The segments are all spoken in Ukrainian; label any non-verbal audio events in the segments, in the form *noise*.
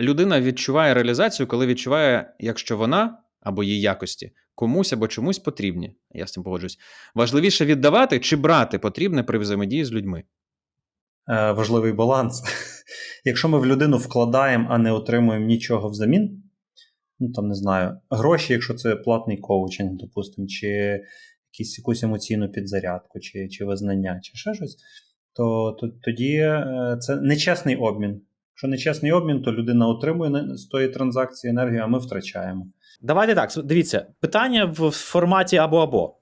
людина відчуває реалізацію, коли відчуває, якщо вона або її якості комусь або чомусь потрібні. Я з цим погоджуюсь. Важливіше віддавати чи брати потрібне при взаємодії з людьми. Е, важливий баланс. *laughs* Якщо ми в людину вкладаємо, а не отримуємо нічого взамін, ну там не знаю, гроші, якщо це платний коучинг, допустимо, чи якісь, якусь емоційну підзарядку, чи чи визнання, чи ще щось, то, то тоді е, це нечесний обмін. Якщо нечесний обмін, то людина отримує з тої транзакції енергію, а ми втрачаємо. Давайте так. Дивіться, питання в форматі або-або.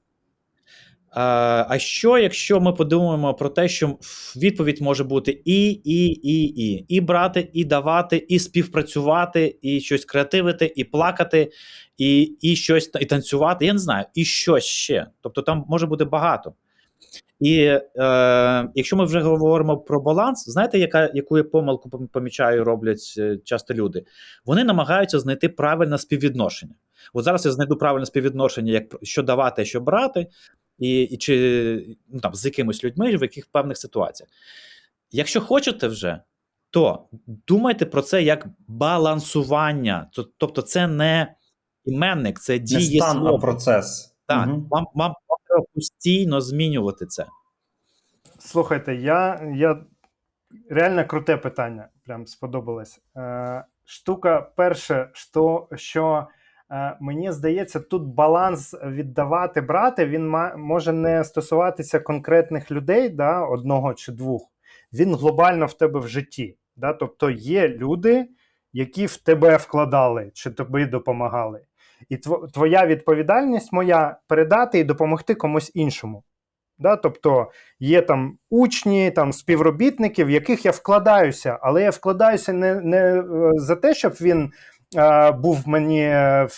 А що, якщо ми подумаємо про те, що відповідь може бути і, і, і, і, і брати, і давати, і співпрацювати, і щось креативити, і плакати, і і щось і танцювати. Я не знаю, і щось ще. Тобто там може бути багато. І е, якщо ми вже говоримо про баланс, знаєте, яка яку я помилку помічаю, роблять е, часто люди? Вони намагаються знайти правильне співвідношення. От зараз я знайду правильне співвідношення, як що давати, що брати і, і чи ну, там з якимись людьми в яких певних ситуаціях. Якщо хочете вже, то думайте про це як балансування. Тобто, це не іменник, це діє стан, а процес. Так, угу. вам, вам треба постійно змінювати це. Слухайте, я я реально круте питання. Прям сподобалось. Е, Штука перше, що, що Е, мені здається, тут баланс віддавати брати він може не стосуватися конкретних людей, да, одного чи двох. Він глобально в тебе в житті. Да? Тобто є люди, які в тебе вкладали чи тобі допомагали. І твоя відповідальність моя передати і допомогти комусь іншому. Да? Тобто є там учні, там співробітники, в яких я вкладаюся, але я вкладаюся не, не е, за те, щоб він був мені е,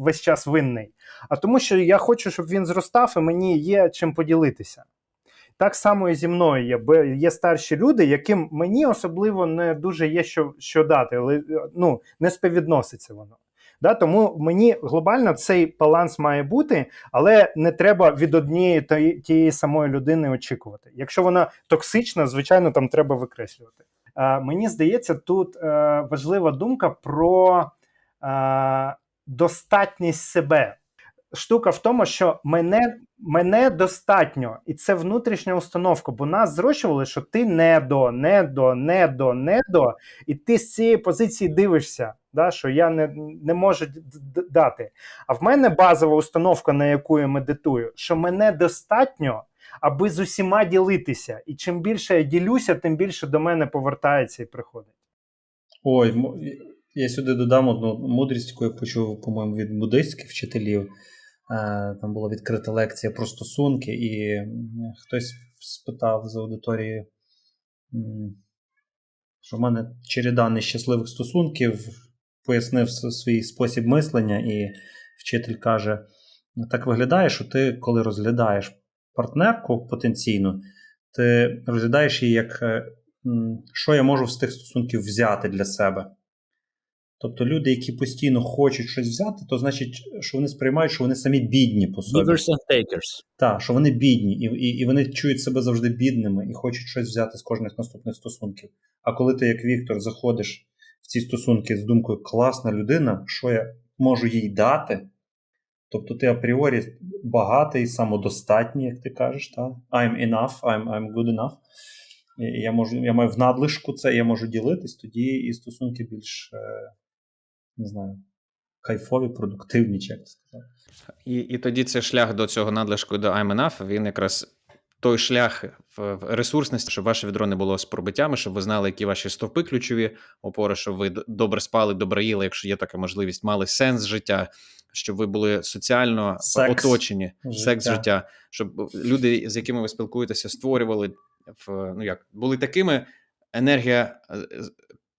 весь час винний, а тому, що я хочу, щоб він зростав, і мені є чим поділитися. Так само і зі мною є. Бо є старші люди, яким мені особливо не дуже є що що дати, але ну, не співвідноситься воно. Да, Тому мені глобально цей баланс має бути, але не треба від однієї тієї самої людини очікувати. Якщо вона токсична, звичайно, там треба викреслювати. Е, мені здається, тут е, важлива думка про е, достатність себе. Штука в тому, що мене мене достатньо, і це внутрішня установка, бо нас зрощували, що ти не до, не до, не до, не до, і ти з цієї позиції дивишся, да, що я не не можу дати. А в мене базова установка, на яку я медитую, що мене достатньо аби з усіма ділитися. І чим більше я ділюся, тим більше до мене повертається і приходить. Ой, я сюди додам одну мудрість, яку я почув, по-моєму, від буддистських вчителів. Е, там була відкрита лекція про стосунки, і хтось спитав з аудиторії, що в мене череда нещасливих стосунків, пояснив свій спосіб мислення, і вчитель каже: так виглядає, що ти, коли розглядаєш партнерку потенційну, ти розглядаєш її як е, що я можу з тих стосунків взяти для себе. Тобто люди, які постійно хочуть щось взяти, то значить, що вони сприймають, що вони самі бідні по собі. Givers and takers. Так, що вони бідні, і, і і, вони чують себе завжди бідними і хочуть щось взяти з кожних наступних стосунків. А коли ти, як Віктор, заходиш в ці стосунки з думкою класна людина, що я можу їй дати, Тобто ти апріорі багатий, самодостатній, як ти кажеш, та? I'm enough, I'm I'm good enough. Я можу, я маю в надлишку це, я можу ділитись, тоді і стосунки більш е, не знаю, кайфові, продуктивні, чи як сказати. І і тоді цей шлях до цього надлишку до I'm enough, він якраз той шлях в ресурсності, щоб ваше відро не було з пробиттями, щоб ви знали, які ваші стовпи ключові опори, щоб ви добре спали, добре їли, якщо є така можливість, мали сенс життя, щоб ви були соціально секс оточені, життя. секс життя, щоб люди, з якими ви спілкуєтеся, створювали в ну як були такими енергія.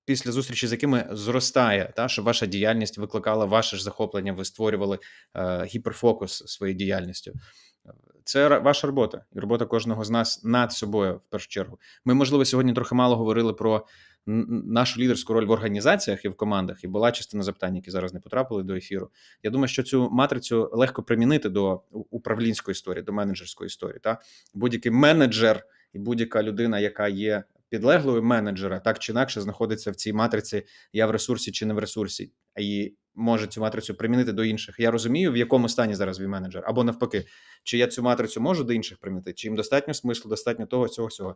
Після зустрічі з якими зростає, та щоб ваша діяльність викликала ваше ж захоплення, ви створювали е, гіперфокус своєю діяльністю. Це ваша робота і робота кожного з нас над собою в першу чергу. Ми, можливо, сьогодні трохи мало говорили про нашу лідерську роль в організаціях і в командах, і була частина запитань, які зараз не потрапили до ефіру. Я думаю, що цю матрицю легко примінити до управлінської історії, до менеджерської історії. Та будь-який менеджер і будь-яка людина, яка є підлеглою менеджера так чи інакше знаходиться в цій матриці я в ресурсі чи не в ресурсі, і може цю матрицю примінити до інших. Я розумію, в якому стані зараз мій менеджер, або навпаки, чи я цю матрицю можу до інших примінити, чи їм достатньо смислу, достатньо того, цього всього.